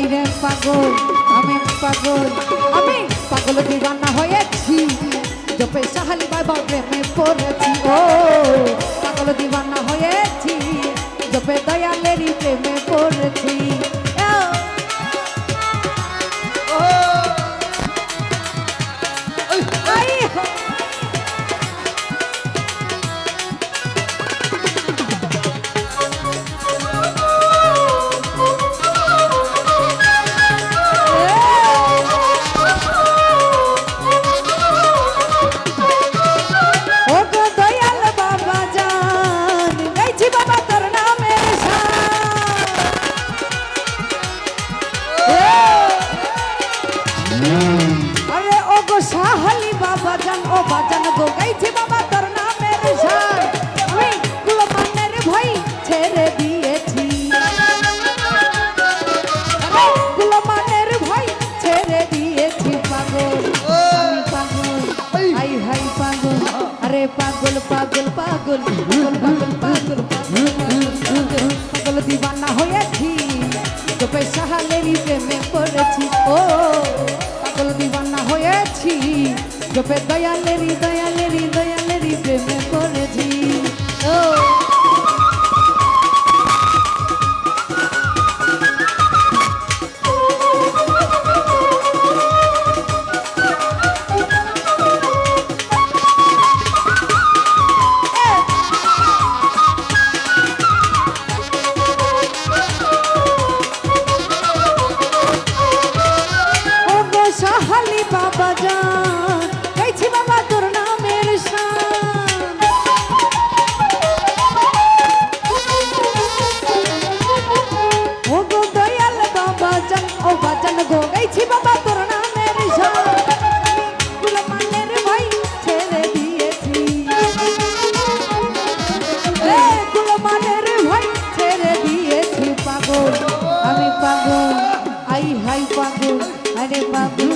তাই রে পাগল, আমি পাগল আমি পাগল দিবানা হয়েছি। জপে সাহালি বাবা প্রেমে পড়েছি, ও পাগল দিবানা হয়েছি। বাবা জান ও বাজান গো গাইছি বাবা তোর নামের শান আমি কুলমানের ভাই ছেড়ে দিয়েছি। পাগল। পাগল পাগল। পাগল পাগল love.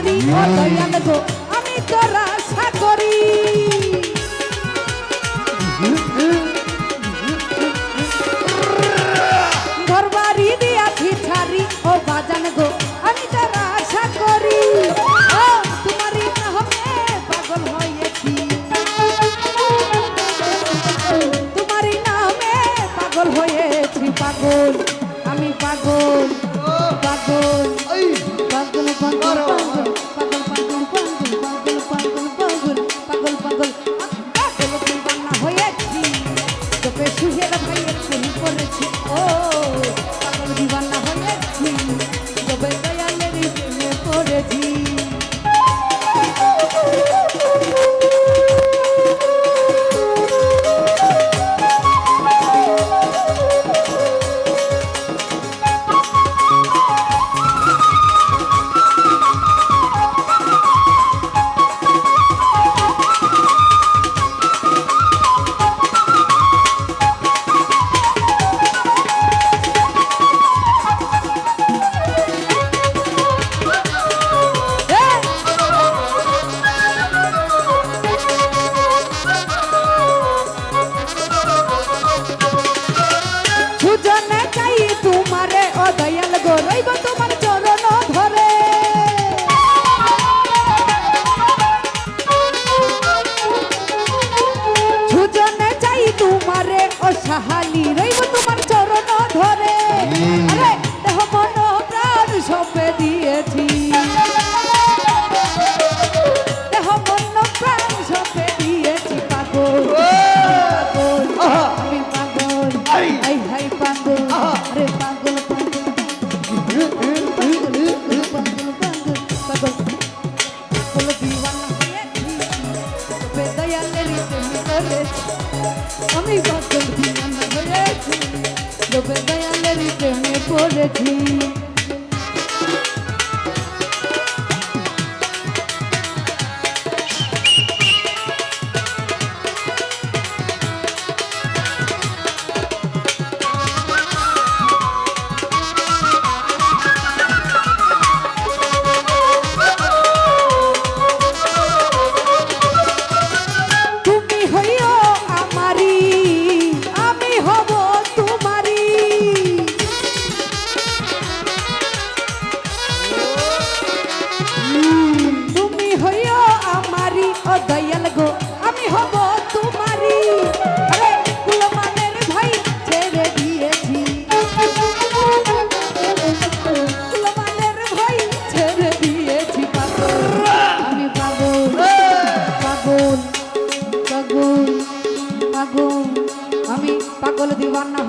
পারি অদয়াল গো আমি তোর আশা করি ходять.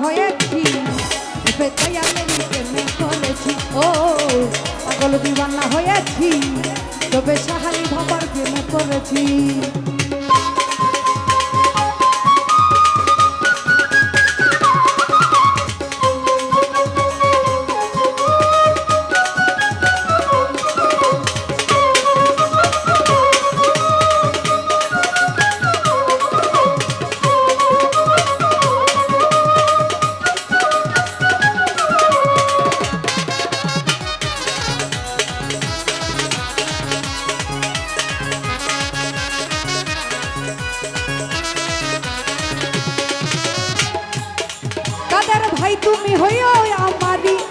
হয়ে হয়েছি আমি প্রেমে করেছি। ও পাগল দিবানা হয়েছি তবে সাহ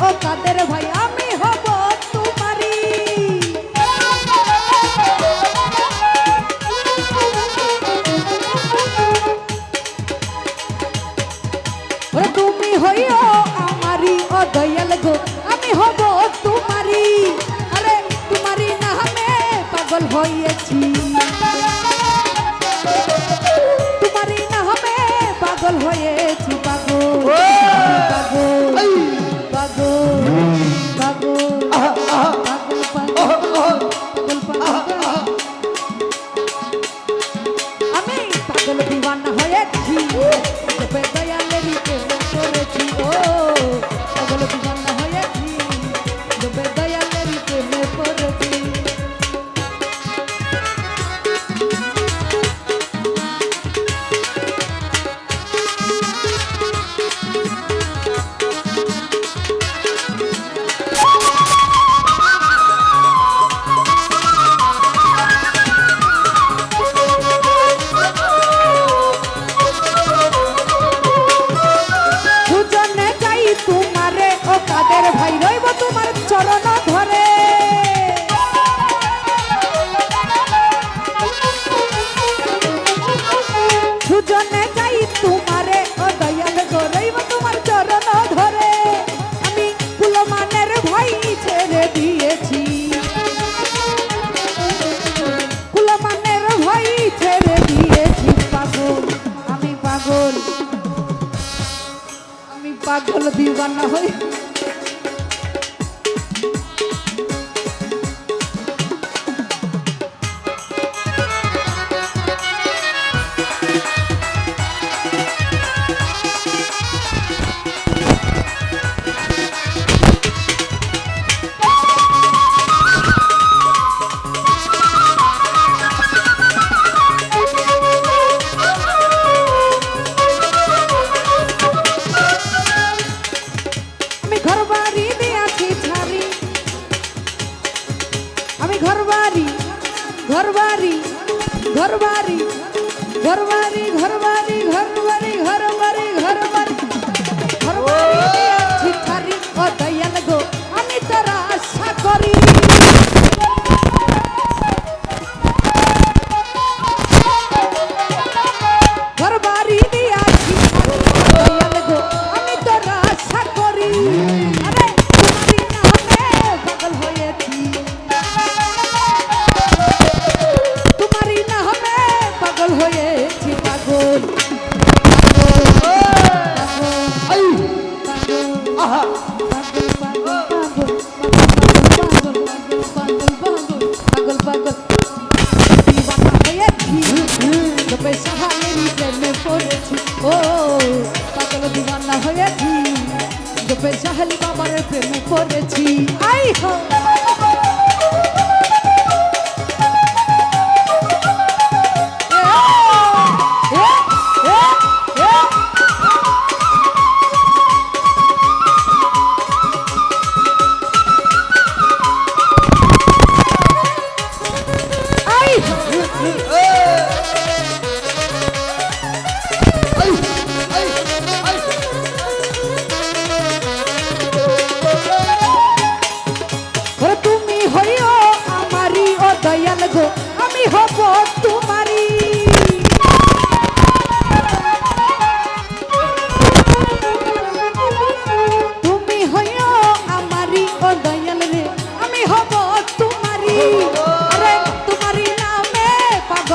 ও কাদের ভাই, আমি হব তোমারি তুমি হইও আমারি ও দয়াল গো, আমি হব তোমারি আরে তোমারি না আমি পাগল হইয়াছি Corrido.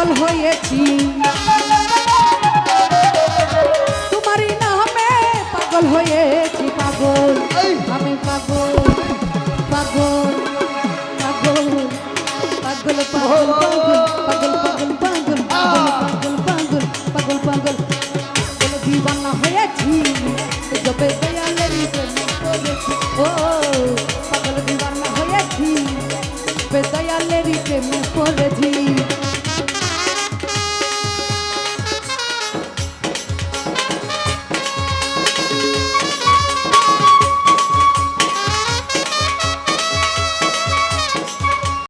পাগল হয়েছি।